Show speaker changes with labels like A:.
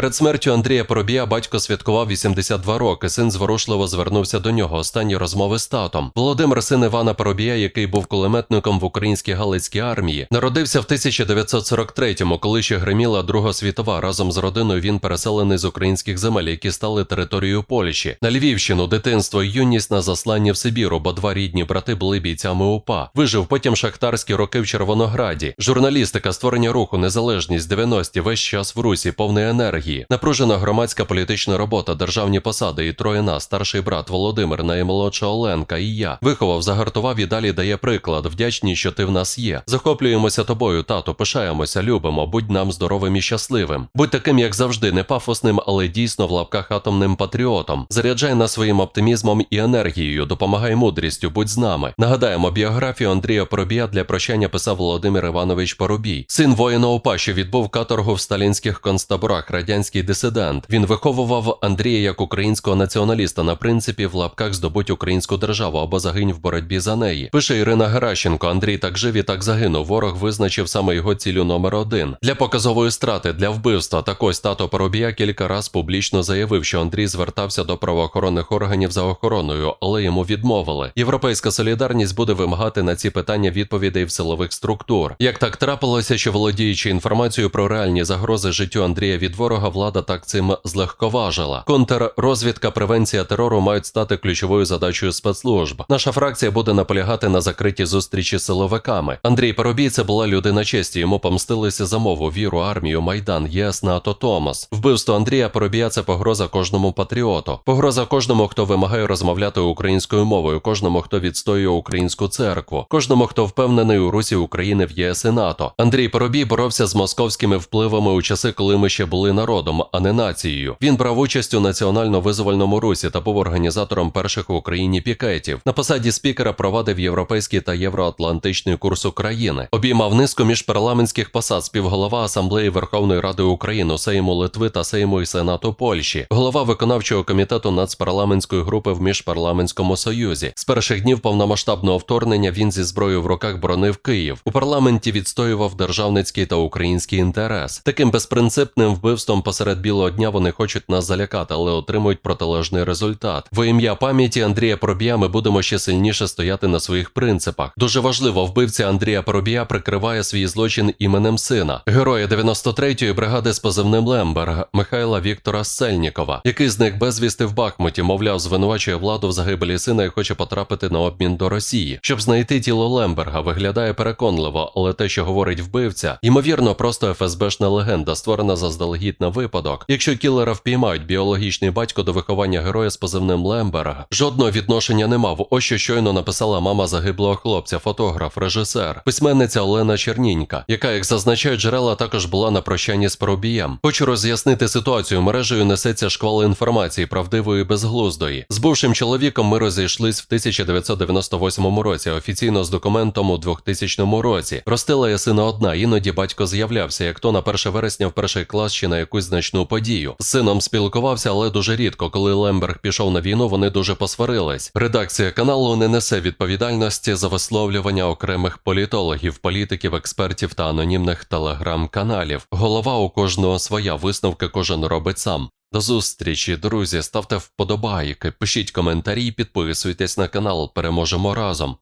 A: Перед смертю Андрія Поробія батько святкував 82 роки. Син зворушливо звернувся до нього. Останні розмови з татом. Володимир, син Івана Поробія, який був кулеметником в українській галицькій армії, народився в 1943-му, коли ще гриміла Друга світова. Разом з родиною він переселений з українських земель, які стали територією Польщі. На Львівщину, дитинство і юність на засланні в Сибіру, бо два рідні брати були бійцями УПА. Вижив потім шахтарські роки в Червонограді. Журналістика, створення руху, незалежність, 90-ті, весь час в Русі, повний енергії. Напружена громадська політична робота, державні посади і троє нас, старший брат Володимир, наймолодша Оленка і я. Виховав, загартував і далі дає приклад. Вдячні, що ти в нас є. Захоплюємося тобою, тато, пишаємося, любимо, будь нам здоровим і щасливим. Будь таким, як завжди, не пафосним, але дійсно в лапках атомним патріотом. Заряджай нас своїм оптимізмом і енергією, допомагай мудрістю, будь з нами. Нагадаємо, біографію Андрія Поробія для прощання писав Володимир Іванович Поробій, син воїна УПА, що відбув каторгу в сталінських концтаборах, радянський дисидент. Він виховував Андрія як українського націоналіста на принципі в лапках здобуть українську державу або загинь в боротьбі за неї. Пише Ірина Геращенко. Андрій так жив і так загинув. Ворог визначив саме його цілю номер один для показової страти, для вбивства. Так ось тато Поробія кілька раз публічно заявив, що Андрій звертався до правоохоронних органів за охороною, але йому відмовили. Європейська солідарність буде вимагати на ці питання відповідей в силових структур. Як так трапилося, що володіючи інформацією про реальні загрози життю Андрія від ворога, влада так цим злегковажила. Контррозвідка, превенція терору мають стати ключовою задачею спецслужб. Наша фракція буде наполягати на закритій зустрічі з силовиками. Андрій Парубій це була людина честі. Йому помстилися за мову, віру, армію, майдан, ЄС, НАТО, Томос. Вбивство Андрія Парубія це погроза кожному патріоту. Погроза кожному, хто вимагає розмовляти українською мовою, кожному, хто відстоює українську церкву, кожному, хто впевнений у Русі України в ЄС і НАТО. Андрій Парубій боровся з московськими впливами у часи, коли ми ще були народом, а не нацією. Він брав участь у національно-визвольному русі та був організатором перших в Україні пікетів. На посаді спікера провадив європейський та євроатлантичний курс України. Обіймав низку міжпарламентських посад співголова Асамблеї Верховної Ради України, Сейму Литви та Сейму і Сенату Польщі, голова виконавчого комітету нацпарламентської групи в міжпарламентському союзі. З перших днів повномасштабного вторгнення він зі зброєю в руках боронив Київ. У парламенті відстоював державницький та український інтерес. Таким безпринципним вбивством посеред білого дня вони хочуть нас залякати, але отримують протилежний результат. Во ім'я пам'яті Андрія Поробія ми будемо ще сильніше стояти на своїх принципах. Дуже важливо, вбивця Андрія Поробія прикриває свій злочин іменем сина, героя 93-ї бригади з позивним Лемберг Михайла Віктора Сельнікова, який зник безвісти в Бахмуті, мовляв, звинувачує владу в загибелі сина і хоче потрапити на обмін до Росії. Щоб знайти тіло Лемберга, виглядає переконливо, але те, що говорить вбивця, ймовірно, просто ФСБшна легенда, створена заздалегідь на випадок. Якщо кілера впіймають біологічний батько до виховання героя з позивним Лемберг, жодного відношення не мав. Ось що щойно написала мама загиблого хлопця, фотограф, режисер, письменниця Олена Чернінька, яка, як зазначають джерела, також була на прощанні з Поробієм. Хочу роз'яснити ситуацію. Мережею несеться шквал інформації, правдивої і безглуздої. З бувшим чоловіком ми розійшлись в 1998 році, офіційно з документом у 2000 році. Ростила я сина одна, іноді батько з'являвся, як то на 1 вересня в перший клас чи на якусь значну подію. З сином спілкувався, але дуже рідко. Коли Лемберг пішов на війну, вони дуже посварились. Редакція каналу не несе відповідальності за висловлювання окремих політологів, політиків, експертів та анонімних телеграм-каналів. Голова у кожного своя висновки кожен робить сам. До зустрічі, друзі. Ставте вподобайки, пишіть коментарі, підписуйтесь на канал. Переможемо разом.